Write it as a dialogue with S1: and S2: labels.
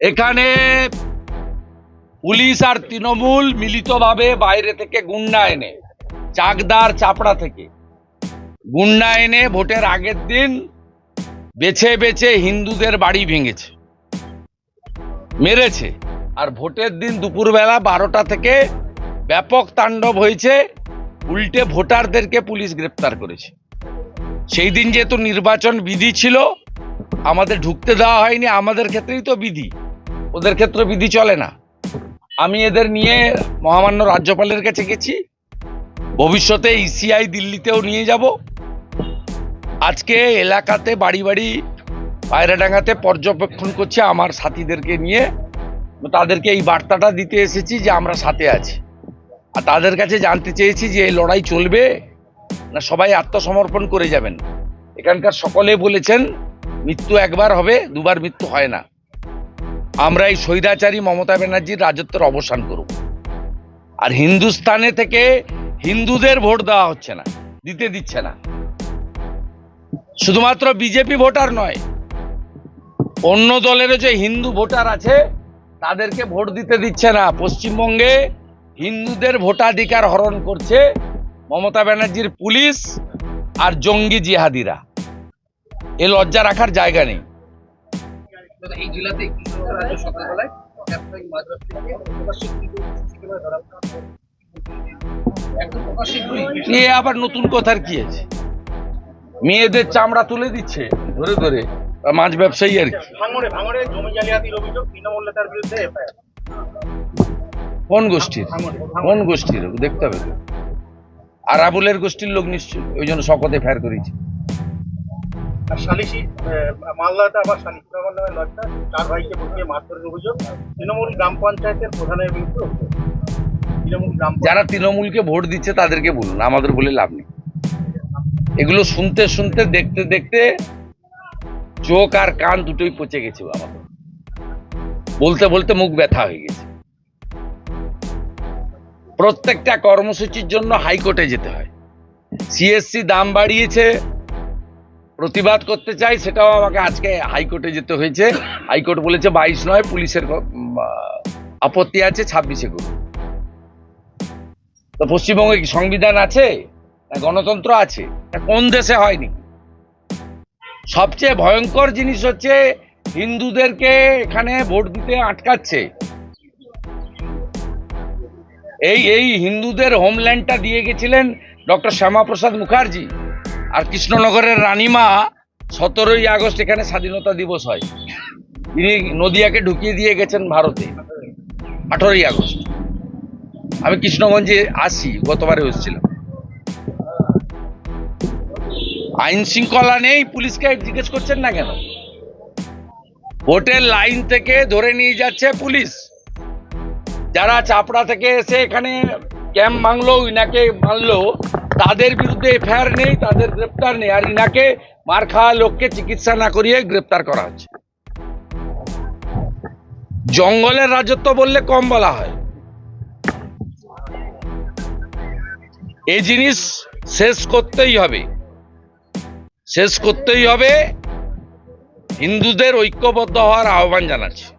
S1: এখানে পুলিশ আর তৃণমূল মিলিতভাবে বাইরে থেকে গুন্ডা এনে, চাকদার চাপড়া থেকে, গুন্ডা এনে ভোটের আগের দিন বেছে বেছে হিন্দুদের বাড়ি ভেঙেছে, মেরেছে। আর ভোটের দিন দুপুরবেলা বারোটা থেকে ব্যাপক তাণ্ডব হয়েছে, উল্টে ভোটারদেরকে পুলিশ গ্রেপ্তার করেছে। সেই দিন যেহেতু নির্বাচন বিধি ছিল, আমাদের ঢুকতে দেওয়া হয়নি, আমাদের ক্ষেত্রেই তো বিধি। ওদের ক্ষেত্রে বিধি চলে না। আমি এদের নিয়ে মহামান্য রাজ্যপালের কাছে গেছি। ভবিষ্যতে ইসিআই দিল্লিতেও নিয়ে যাব। আজকে এলাকাতে বাড়ি বাড়ি পায়রাডাঙ্গাতে পর্যবেক্ষণ করছে আমার সাথীদেরকে নিয়ে। তাদেরকে এই বার্তাটা দিতে এসেছি যে আমরা সাথে আছি। আর তাদের কাছে জানতে চেয়েছি যে এই লড়াই চলবে না সবাই আত্মসমর্পণ করে যাবেন। এখানকার সকলে বলেছেন, মৃত্যু একবার হবে, দুবার মৃত্যু হয় না। আমরা এই স্বৈরাচারী মমতা ব্যানার্জির রাজত্বের অবসান করব। আর হিন্দুস্তানে থেকে হিন্দুদের ভোট দেওয়া হচ্ছে না, দিতে দিচ্ছে না। শুধুমাত্র বিজেপি ভোটার নয়, অন্য দলেরও যে হিন্দু ভোটার আছে, তাদেরকে ভোট দিতে দিচ্ছে না। পশ্চিমবঙ্গে হিন্দুদের ভোটাধিকার হরণ করছে মমতা ব্যানার্জির পুলিশ আর জঙ্গি জিহাদিরা। এ লজ্জা রাখার জায়গা নেই।
S2: এই জেলাতে রাজ্য সকালবেলায়? থেকে প্রকাশ্যে ধরা
S1: এ আবার নতুন কথার কি আছে? মেয়েদের চামড়া তুলে দিচ্ছে ধরে ধরে মাছ ব্যবসায়ী আর কি।
S3: ভাঙড়ে ভাঙড়ে জমি জালিয়াতির অভিযোগ তৃণমূল নেতার বিরুদ্ধে এফআইআর।
S1: কোন গোষ্ঠীর? কোন গোষ্ঠীর? দেখতে হবে। আর আবুলের গোষ্ঠীর লোক নিশ্চয় ওই জন্য শকতে ফের করেছে।
S3: আর সালিসি মালদাতে আবার সালিসি নগর নামে লজ্জা। চার ভাইকে বসিয়ে মারধরের অভিযোগ। তৃণমূল গ্রাম পঞ্চায়েতের প্রধানের বিরুদ্ধে তৃণমূল গ্রাম
S1: যারা তৃণমূলকে ভোট দিচ্ছে তাদেরকে বলুন, আমাদের বলে লাভ নেই। এগুলো শুনতে শুনতে, দেখতে দেখতে চোখ আর কান দুটোই পচে গেছে আমাদের বলতে বলতে মুখ ব্যথা হয়ে গেছে। প্রত্যেকটা কর্মসূচির জন্য হাইকোর্টে যেতে হয়। সিএসসি দাম বাড়িয়েছে প্রতিবাদ করতে চাই, সেটাও আমাকে আজকে হাইকোর্টে যেতে হয়েছে। হাইকোর্ট বলেছে বাইশ নয়, পুলিশের আপত্তি আছে, ছাব্বিশে করুন। তো পশ্চিমবঙ্গে কি সংবিধান আছে? না গণতন্ত্র আছে? কোন দেশে হয়নি? সবচেয়ে ভয়ঙ্কর জিনিস হচ্ছে হিন্দুদেরকে এখানে ভোট দিতে আটকাচ্ছে। এই এই হিন্দুদের হোমল্যান্ডটা দিয়ে গেছিলেন ডক্টর শ্যামাপ্রসাদ মুখার্জি। আর কৃষ্ণনগরের রানীমা সতেরোই আগস্ট এখানে স্বাধীনতা দিবস হয়। তিনি নদিয়াকে ঢুকিয়ে দিয়ে গেছেন ভারতে, আঠারোই আগস্ট। আমি কৃষ্ণগঞ্জে আসি, গতবারে এসেছিলাম। আইন শৃঙ্খলা নেই, পুলিশকে জিজ্ঞেস করছেন না কেন? ভোটের লাইন থেকে ধরে নিয়ে যাচ্ছে পুলিশ। যারা চাপড়া থেকে এসে এখানে ক্যাম্প ভাঙলো, ইনাকে মারলো তাদের বিরুদ্ধে এফআইআর নেই, তাদের গ্রেপ্তার নেই। আর ইনাকে মার খাওয়া লোককে চিকিৎসা না করিয়ে গ্রেপ্তার করা হচ্ছে। জঙ্গলের রাজত্ব বললে কম বলা হয়। এই জিনিস শেষ করতেই হবে। শেষ করতেই হবে। হিন্দুদের ঐক্যবদ্ধ হওয়ার আহ্বান জানাচ্ছি।